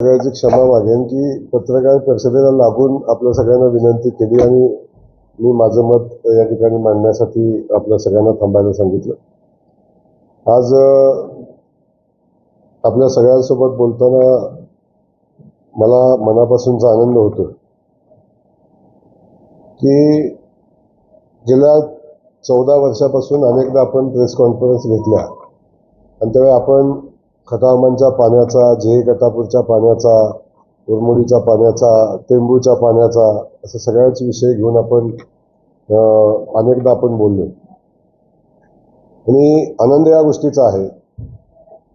सगळ्याची क्षमा मागेन की पत्रकार परिषदेला लागून आपल्या सगळ्यांना विनंती केली आणि मी माझं मत या ठिकाणी मांडण्यासाठी आपल्या सगळ्यांना थांबायला सांगितलं. आज आपल्या सगळ्यांसोबत बोलताना मला मनापासूनचा आनंद होतो की गेल्या चौदा वर्षापासून अनेकदा आपण प्रेस कॉन्फरन्स घेतल्या आणि त्यावेळी आपण खटावमांच्या पाण्याचा जे गटापूरच्या पाण्याचा उरमोडीच्या पाण्याचा टेंबूच्या पाण्याचा असं सगळ्याच विषय घेऊन आपण अनेकदा आपण बोललो. आणि आनंद या गोष्टीचा आहे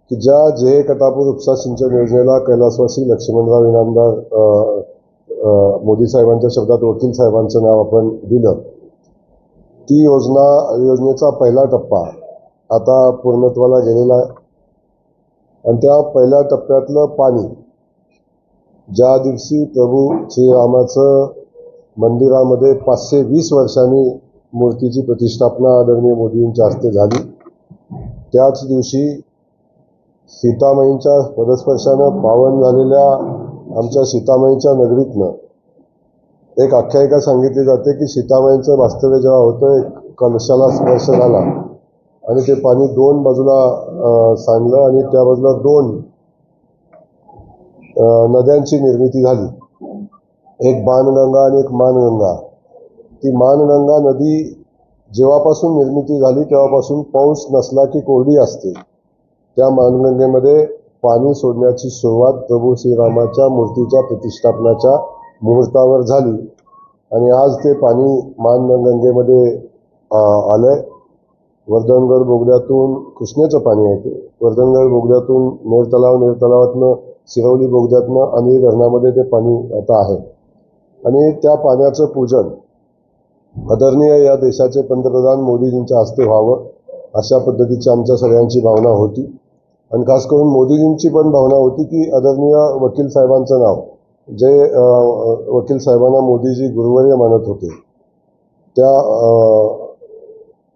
की ज्या जे कटापूर उपसा सिंचन योजनेला कैलासवासी लक्ष्मणराव इनामदार मोदी साहेबांच्या शब्दात वकील साहेबांचं नाव आपण दिलं. ती योजना योजनेचा पहिला टप्पा आता पूर्णत्वाला गेलेला आहे. आणि त्या पहिल्या टप्प्यातलं पाणी ज्या दिवशी प्रभू श्रीरामाचं मंदिरामध्ये पाचशे वीस वर्षांनी मूर्तीची प्रतिष्ठापना आदरणीय मोदींच्या हस्ते झाली त्याच दिवशी सीतामाईंच्या पदस्पर्शानं पावन झालेल्या आमच्या सीतामाईच्या नगरीतनं एक आख्यायिका सांगितली जाते की सीतामाईंचं वास्तव्य जेव्हा होतं एक कलशाला स्पर्श झाला. आणि ते पाणी दोन बाजूला सांगलं सांडलं आणि त्या बाजूला दोन नद्यांची निर्मिती झाली. एक बाणगंगा आणि एक मानगंगा. ती मानगंगा नदी जेव्हापासून निर्मिती झाली तेव्हापासून पाऊस नसला की कोरडी असते. त्या मानगंगेमध्ये पाणी सोडण्याची सुरुवात प्रभू श्रीरामाच्या मूर्तीच्या प्रतिष्ठापनाच्या मुहूर्तावर झाली. आणि आज ते पाणी मानगंगेमध्ये आलं आहे वर्धनगड बोगद्यातून कृष्णेचं पाणी येते. वर्धनगड बोगद्यातून नेर तलाव नेर तलावातनं शिरवली बोगद्यातनं आणि धरणामध्ये ते पाणी आता आहे. आणि त्या पाण्याचं पूजन आदरणीय या देशाचे पंतप्रधान मोदीजींच्या हस्ते व्हावं अशा पद्धतीची आमच्या सगळ्यांची भावना होती. आणि खास करून मोदीजींची पण भावना होती की आदरणीय वकील साहेबांचं नाव जे वकील साहेबांना मोदीजी गुरुवर्य मानत होते. त्या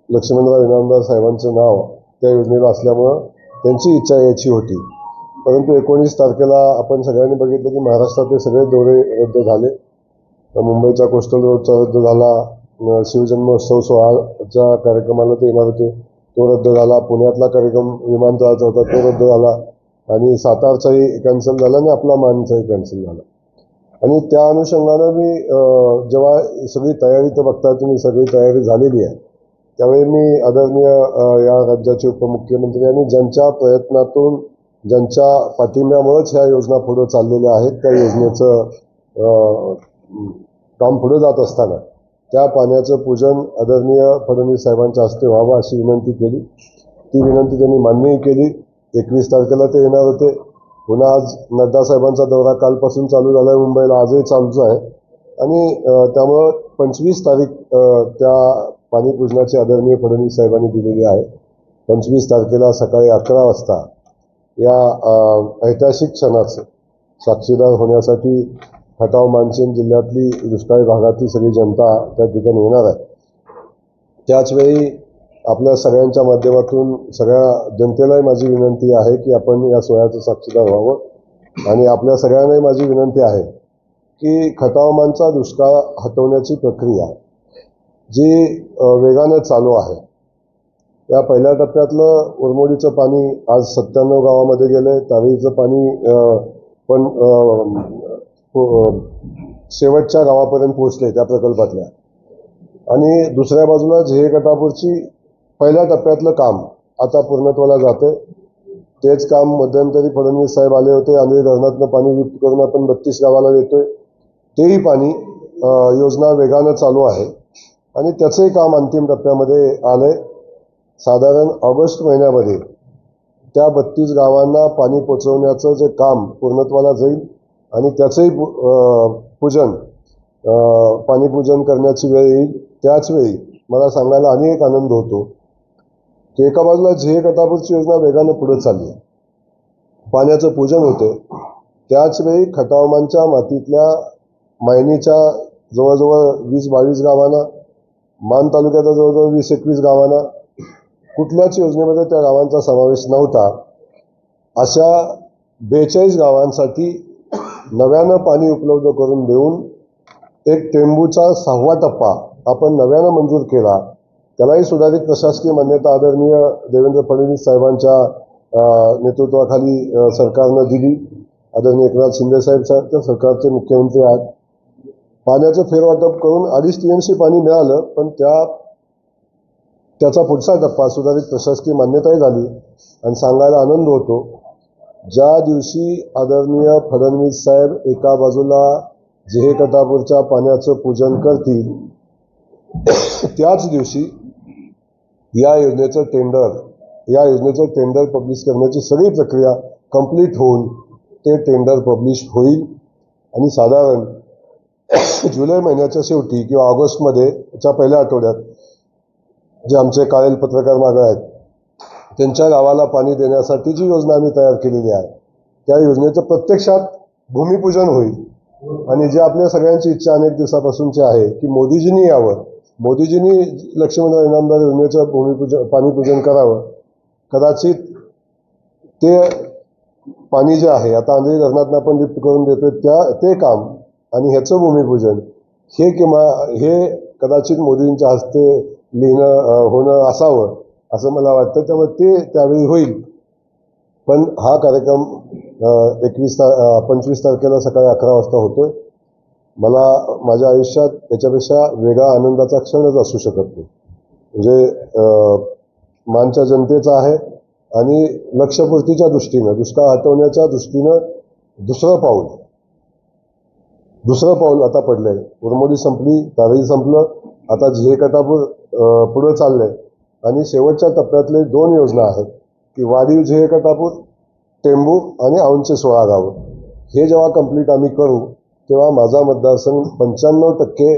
लक्ष्मणराव इनामदार साहेबांचं नाव त्या योजनेला असल्यामुळं त्यांची इच्छा याची होती. परंतु एकोणीस तारखेला आपण सगळ्यांनी बघितलं की महाराष्ट्रातले सगळे दौरे रद्द झाले. मुंबईचा कोस्टल रोडचा रद्द झाला. शिवजन्मोत्सव सोहळाच्या कार्यक्रमाला ते येणार होते. तो रद्द झाला. पुण्यातला कार्यक्रम विमानतळाचा होता तो रद्द झाला. आणि सातारचाही कॅन्सल झाला आणि आपला मानचाही कॅन्सल झाला. आणि त्या अनुषंगानं मी जेव्हा सगळी तयारी तर बघता तुम्ही सगळी तयारी झालेली आहे. त्यावेळी मी आदरणीय या राज्याचे उपमुख्यमंत्री आणि ज्यांच्या प्रयत्नातून ज्यांच्या पाठिंब्यामुळेच ह्या योजना पुढे चाललेल्या आहेत त्या योजनेचं काम पुढे जात असताना त्या पाण्याचं पूजन आदरणीय फडणवीस साहेबांच्या हस्ते व्हावं अशी विनंती केली. ती विनंती त्यांनी मान्यही केली. एकवीस तारखेला ते येणार होते. पुन्हा आज नड्डा साहेबांचा दौरा कालपासून चालू झाला आहे मुंबईला आजही चालूच आहे. आणि त्यामुळं पंचवीस तारीख त्या पाणी आदरणीय फडणवीस साहेबांनी दिलेली आहे. पंचवीस तारखेला सकाळी अकरा वाजता या ऐतिहासिक क्षणाचं साक्षीदार होण्यासाठी खटाव मानसिंग जिल्ह्यातली दुष्काळी भागातली सगळी जनता त्या ठिकाणी येणार आहे. त्याचवेळी आपल्या सगळ्यांच्या माध्यमातून सगळ्या जनतेलाही माझी विनंती आहे की आपण या सोहळ्याचं साक्षीदार व्हावं. आणि आपल्या सगळ्यांनाही माझी विनंती आहे की खटावमानचा दुष्काळ हटवण्याची प्रक्रिया जी वेगानं चालू आहे. या पहिल्या टप्प्यातलं उरमोडीचं पाणी आज सत्त्याण्णव गावामध्ये गेलं आहे तारीचं पाणी पण पो- हो, शेवटच्या गावापर्यंत पोहोचले त्या प्रकल्पातल्या. आणि दुसऱ्या बाजूला झे गटापूरची पहिल्या टप्प्यातलं काम आता पूर्णत्वाला जाते तेच काम मध्यंतरी फडणवीस साहेब आले होते. आणि धरणातनं पाणी युक्त करून आपण बत्तीस गावाला देतोय. तेही पाणी योजना वेगानं चालू आहे. आणि त्याचंही काम अंतिम टप्प्यामध्ये आलंय. साधारण ऑगस्ट महिन्यामध्ये त्या बत्तीस गावांना पाणी पोचवण्याचं जे काम पूर्णत्वाला जाईल आणि त्याचंही पूजन पाणीपूजन करण्याची वेळ येईल. त्याच वेळी मला सांगायला आणि एक आनंद होतो. की एका बाजूला झे गटापूरची योजना वेगानं पुढे चालली. आहे. पाण्याचं पूजन होते त्याचवेळी खटावमानच्या मातीतल्या मायनीच्या जवळजवळ वीस बावीस गावांना मान तालुक्यात जवळजवळ वीस एकवीस गावांना कुठल्याच योजनेमध्ये त्या गावांचा समावेश नव्हता. अशा बेचाळीस गावांसाठी नव्यानं पाणी उपलब्ध करून देऊन एक टेंबूचा सहावा टप्पा आपण नव्यानं मंजूर केला त्यालाही सुधारित प्रशासकीय मान्यता आदरणीय देवेंद्र फडणवीस साहेबांच्या नेतृत्वाखाली सरकारनं दिली. आदरणीय एकनाथ शिंदे साहेब साहेब तर सरकारचे मुख्यमंत्री आहेत. पाण्याचं फेरवाटप करून अडीच सी पाणी मिळालं पण त्या त्याचा पुढचा टप्पा सुधारित प्रशासकीय मान्यताही झाली आणि सांगायला आनंद होतो. ज्या दिवशी आदरणीय फडणवीस साहेब एका बाजूला जेहे कटापूरच्या पाण्याचं पूजन करतील त्याच दिवशी या योजनेचं टेंडर या योजनेचं टेंडर पब्लिश करण्याची सगळी प्रक्रिया कंप्लीट होऊन ते टेंडर पब्लिश होईल. आणि साधारण जुलै महिन्याच्या शेवटी किंवा ऑगस्टमध्ये च्या पहिल्या आठवड्यात जे आमचे काळेल पत्रकार मागं आहेत त्यांच्या गावाला पाणी देण्यासाठी जी योजना आम्ही तयार केलेली आहे त्या योजनेचं प्रत्यक्षात भूमिपूजन होईल. आणि जे आपल्या सगळ्यांची इच्छा अनेक दिवसापासूनची आहे की मोदीजींनी यावं. मोदीजींनी लक्ष्मण इनामदार योजनेचं भूमिपूजन पाणीपूजन करावं. कदाचित ते पाणी जे आहे आता आंध्री धरणातनं आपण लिफ्ट करून देतो त्या ते काम आणि ह्याचं भूमिपूजन. हे किंवा हे कदाचित मोदींच्या हस्ते लिहिणं होणं असावं असं मला वाटतं. त्यामुळे ते त्यावेळी होईल. पण हा कार्यक्रम एकवीस ता पंचवीस तारखेला सकाळी अकरा वाजता होतोय. मला माझ्या आयुष्यात याच्यापेक्षा वेगळा आनंदाचा क्षणच असू शकत नाही. म्हणजे मानच्या जनतेचा आहे आणि लक्षपूर्तीच्या दृष्टीनं दुष्काळ हटवण्याच्या दृष्टीनं दुसरं पाऊल दुसरं पाऊल आता पडलंय. उरमोडी संपली तारही संपलं. आता जे कटापूर पुढं चाललंय. आणि शेवटच्या टप्प्यातले दोन योजना आहेत की वाढीव झे कटापूर टेंबू आणि औंचे सोळा गावं. हे जेव्हा कंप्लीट आम्ही करू तेव्हा माझा मतदारसंघ पंच्याण्णव टक्के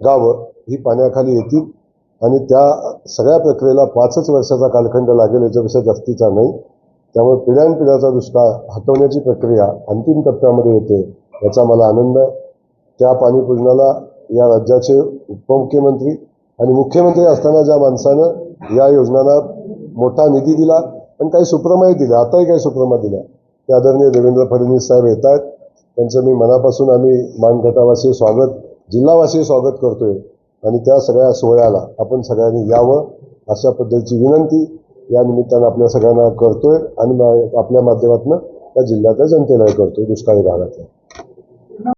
गावं ही पाण्याखाली येतील आणि त्या सगळ्या प्रक्रियेला पाचच वर्षाचा कालखंड लागेल याच्यापेक्षा जास्तीचा नाही. त्यामुळे पिढ्यानपिढ्याचा दुष्काळ हटवण्याची प्रक्रिया अंतिम टप्प्यामध्ये येते. याचा मला आनंद आहे. त्या पाणीपूजनाला या राज्याचे उपमुख्यमंत्री आणि मुख्यमंत्री असताना ज्या माणसानं या योजनांना मोठा निधी दिला आणि काही सुप्रमाही दिल्या आताही काही सुप्रमा दिल्या ते आदरणीय देवेंद्र फडणवीस साहेब येत आहेत. त्यांचं मी मनापासून आम्ही मानगटावासी स्वागत जिल्हावासी स्वागत करतोय. आणि त्या सगळ्या सोहळ्याला आपण सगळ्यांनी यावं अशा पद्धतीची विनंती या निमित्तानं आपल्या सगळ्यांना करतोय आणि मा- आपल्या माध्यमातून त्या जिल्ह्यातल्या जनतेलाही करतोय दुष्काळी भागातल्या.